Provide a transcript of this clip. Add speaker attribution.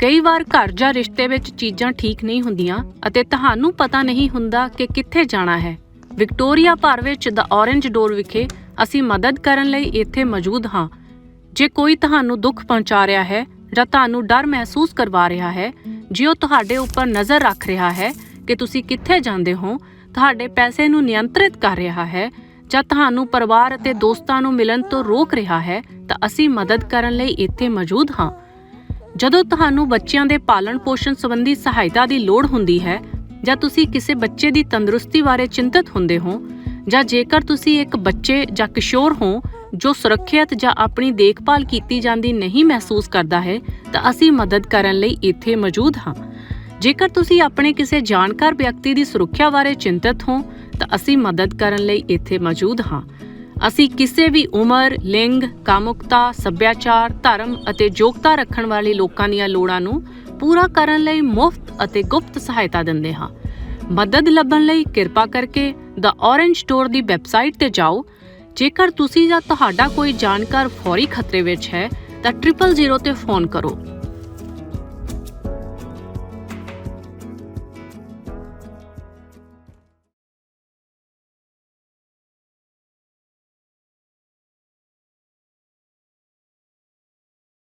Speaker 1: ਕਈ ਵਾਰ ਘਰ ਜਾਂ ਰਿਸ਼ਤੇ ਵਿੱਚ ਚੀਜ਼ਾਂ ਠੀਕ ਨਹੀਂ ਹੁੰਦੀਆਂ ਅਤੇ ਤੁਹਾਨੂੰ ਪਤਾ ਨਹੀਂ ਹੁੰਦਾ ਕਿ ਕਿੱਥੇ ਜਾਣਾ ਹੈ। ਵਿਕਟੋਰੀਆ ਭਰ ਵਿੱਚ ਦ ਔਰੇਂਜ ਡੋਰ ਵਿਖੇ ਅਸੀਂ ਮਦਦ ਕਰਨ ਲਈ ਇੱਥੇ ਮੌਜੂਦ ਹਾਂ। ਜੇ ਕੋਈ ਤੁਹਾਨੂੰ ਦੁੱਖ ਪਹੁੰਚਾ ਰਿਹਾ ਹੈ ਜਾਂ ਤੁਹਾਨੂੰ ਡਰ ਮਹਿਸੂਸ ਕਰਵਾ ਰਿਹਾ ਹੈ, ਜੇ ਉਹ ਤੁਹਾਡੇ ਉੱਪਰ ਨਜ਼ਰ ਰੱਖ ਰਿਹਾ ਹੈ ਕਿ ਤੁਸੀਂ ਕਿੱਥੇ ਜਾਂਦੇ ਹੋ, ਤੁਹਾਡੇ ਪੈਸੇ ਨੂੰ ਨਿਯੰਤਰਿਤ ਕਰ ਰਿਹਾ ਹੈ ਜਾਂ ਤੁਹਾਨੂੰ ਪਰਿਵਾਰ ਅਤੇ ਦੋਸਤਾਂ ਨੂੰ ਮਿਲਣ ਤੋਂ ਰੋਕ ਰਿਹਾ ਹੈ, ਤਾਂ ਅਸੀਂ ਮਦਦ ਕਰਨ ਲਈ ਇੱਥੇ ਮੌਜੂਦ ਹਾਂ। ਜਦੋਂ ਤੁਹਾਨੂੰ ਬੱਚਿਆਂ ਦੇ ਪਾਲਣ ਪੋਸ਼ਣ ਸੰਬੰਧੀ ਸਹਾਇਤਾ ਦੀ ਲੋੜ ਹੁੰਦੀ ਹੈ, ਜਾਂ ਤੁਸੀਂ ਕਿਸੇ ਬੱਚੇ ਦੀ ਤੰਦਰੁਸਤੀ ਬਾਰੇ ਚਿੰਤਤ ਹੁੰਦੇ ਹੋ, ਜਾਂ ਜੇਕਰ ਤੁਸੀਂ ਇੱਕ ਬੱਚੇ ਜਾਂ ਕਿਸ਼ੋਰ ਹੋ, ਜੋ ਸੁਰੱਖਿਅਤ ਜਾਂ ਆਪਣੀ ਦੇਖਭਾਲ ਕੀਤੀ ਜਾਂਦੀ ਨਹੀਂ ਮਹਿਸੂਸ ਕਰਦਾ ਹੈ, ਤਾਂ ਅਸੀਂ ਮਦਦ ਕਰਨ ਲਈ ਇੱਥੇ ਮੌਜੂਦ ਹਾਂ। ਜੇਕਰ ਤੁਸੀਂ ਆਪਣੇ ਕਿਸੇ ਜਾਣਕਾਰ ਵਿਅਕਤੀ ਦੀ ਸੁਰੱਖਿਆ ਬਾਰੇ ਚਿੰਤਤ ਹੋ, ਤਾਂ ਅਸੀਂ ਮਦਦ ਕਰਨ ਲਈ ਇੱਥੇ ਮੌਜੂਦ ਹਾਂ। ਅਸੀਂ ਕਿਸੇ ਵੀ ਉਮਰ, ਲਿੰਗ, ਕਾਮੁਕਤਾ, ਸੱਭਿਆਚਾਰ, ਧਰਮ ਅਤੇ ਯੋਗਤਾ ਰੱਖਣ ਵਾਲੇ ਲੋਕਾਂ ਦੀਆਂ ਲੋੜਾਂ ਨੂੰ ਪੂਰਾ ਕਰਨ ਲਈ ਮੁਫਤ ਅਤੇ ਗੁਪਤ ਸਹਾਇਤਾ ਦਿੰਦੇ ਹਾਂ। ਮਦਦ ਲੱਭਣ ਲਈ ਕਿਰਪਾ ਕਰਕੇ ਦ ਔਰੇਂਜ ਸਟੋਰ ਦੀ ਵੈਬਸਾਈਟ ਤੇ ਜਾਓ। ਜੇਕਰ ਤੁਸੀਂ ਜਾਂ ਤੁਹਾਡਾ ਕੋਈ ਜਾਣਕਾਰ ਫੌਰੀ ਖਤਰੇ ਵਿੱਚ ਹੈ ਤਾਂ 000 ਤੇ ਫੋਨ ਕਰੋ।